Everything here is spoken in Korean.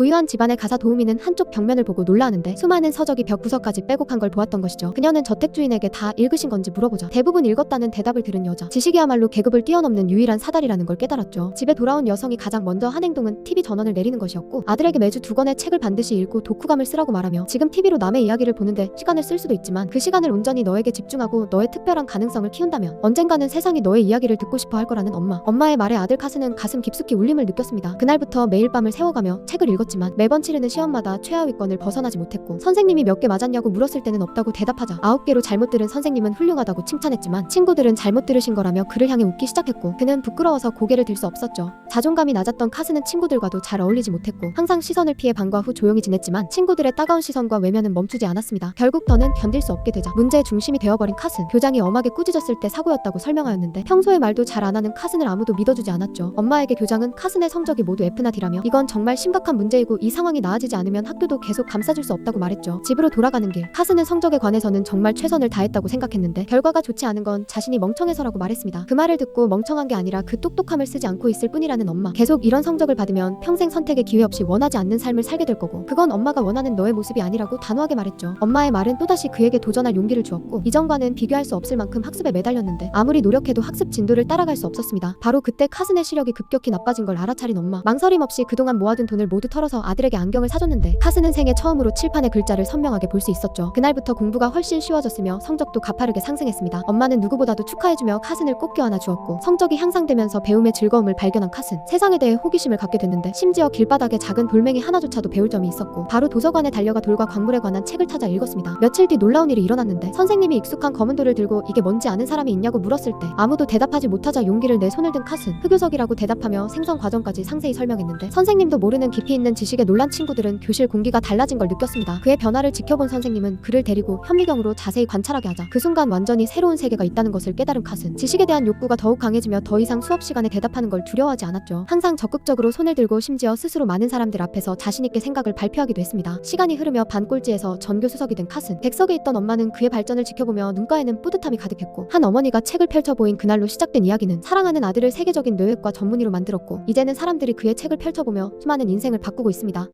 부유한 집안의 가사 도우미는 한쪽 벽면을 보고 놀라는데 수많은 서적이 벽 구석까지 빼곡한 걸 보았던 것이죠. 그녀는 저택 주인에게 다 읽으신 건지 물어보자 대부분 읽었다는 대답을 들은 여자. 지식이야말로 계급을 뛰어넘는 유일한 사다리라는 걸 깨달았죠. 집에 돌아온 여성이 가장 먼저 한 행동은 TV 전원을 내리는 것이었고 아들에게 매주 두 권의 책을 반드시 읽고 독후감을 쓰라고 말하며 지금 TV로 남의 이야기를 보는데 시간을 쓸 수도 있지만 그 시간을 온전히 너에게 집중하고 너의 특별한 가능성을 키운다면 언젠가는 세상이 너의 이야기를 듣고 싶어 할 거라는 엄마. 엄마의 말에 아들 카스는 가슴 깊숙이 울림을 느꼈습니다. 그날부터 매일 밤을 새워가며 책을 읽었 지만 매번 치르는 시험마다 최하위권을 벗어나지 못했고 선생님이 몇 개 맞았냐고 물었을 때는 없다고 대답하자 아홉 개로 잘못 들은 선생님은 훌륭하다고 칭찬했지만 친구들은 잘못 들으신 거라며 그를 향해 웃기 시작했고 그는 부끄러워서 고개를 들 수 없었죠. 자존감이 낮았던 카스는 친구들과도 잘 어울리지 못했고 항상 시선을 피해 방과 후 조용히 지냈지만 친구들의 따가운 시선과 외면은 멈추지 않았습니다. 결국 더는 견딜 수 없게 되자 문제의 중심이 되어버린 카슨 교장이 엄하게 꾸짖었을 때 사고였다고 설명하였는데 평소에 말도 잘 안 하는 카슨을 아무도 믿어주지 않았죠. 엄마에게 교장은 카슨의 성적이 모두 F나 D라며 이건 정말 심각한 문제 이고 이 상황이 나아지지 않으면 학교도 계속 감싸줄 수 없다고 말했죠. 집으로 돌아가는 길 카슨은 성적에 관해서는 정말 최선을 다했다고 생각했는데 결과가 좋지 않은 건 자신이 멍청해서라고 말했습니다. 그 말을 듣고 멍청한 게 아니라 그 똑똑함을 쓰지 않고 있을 뿐이라는 엄마. 계속 이런 성적을 받으면 평생 선택의 기회 없이 원하지 않는 삶을 살게 될 거고 그건 엄마가 원하는 너의 모습이 아니라고 단호하게 말했죠. 엄마의 말은 또다시 그에게 도전할 용기를 주었고 이전과는 비교할 수 없을 만큼 학습에 매달렸는데 아무리 노력해도 학습 진도를 따라갈 수 없었습니다. 바로 그때 카슨의 시력이 급격히 나빠진 걸 알아차린 엄마. 망설임 없이 그동안 모아둔 돈을 모두 털어 서 아들에게 안경을 사줬는데 카슨은 생애 처음으로 칠판의 글자를 선명하게 볼 수 있었죠. 그날부터 공부가 훨씬 쉬워졌으며 성적도 가파르게 상승했습니다. 엄마는 누구보다도 축하해주며 카슨을 꼭 껴안아 주었고 성적이 향상되면서 배움의 즐거움을 발견한 카슨. 세상에 대해 호기심을 갖게 됐는데 심지어 길바닥에 작은 돌멩이 하나조차도 배울 점이 있었고 바로 도서관에 달려가 돌과 광물에 관한 책을 찾아 읽었습니다. 며칠 뒤 놀라운 일이 일어났는데 선생님이 익숙한 검은 돌을 들고 이게 뭔지 아는 사람이 있냐고 물었을 때 아무도 대답하지 못하자 용기를 내 손을 든 카슨 흑요석이라고 대답하며 생성 과정까지 상세히 설명했는데 선생님도 모르는 깊이 있는 지식에 놀란 친구들은 교실 공기가 달라진 걸 느꼈습니다. 그의 변화를 지켜본 선생님은 그를 데리고 현미경으로 자세히 관찰하게 하자 그 순간 완전히 새로운 세계가 있다는 것을 깨달은 카슨 지식에 대한 욕구가 더욱 강해지며 더 이상 수업 시간에 대답하는 걸 두려워하지 않았죠. 항상 적극적으로 손을 들고 심지어 스스로 많은 사람들 앞에서 자신 있게 생각을 발표하기도 했습니다. 시간이 흐르며 반꼴찌에서 전교 수석이 된 카슨 객석에 있던 엄마는 그의 발전을 지켜보며 눈가에는 뿌듯함이 가득했고 한 어머니가 책을 펼쳐 보인 그날로 시작된 이야기는 사랑하는 아들을 세계적인 뇌외과 전문의로 만들었고 이제는 사람들이 그의 책을 펼쳐보며 수많은 인생을 바꾸고 있습니다.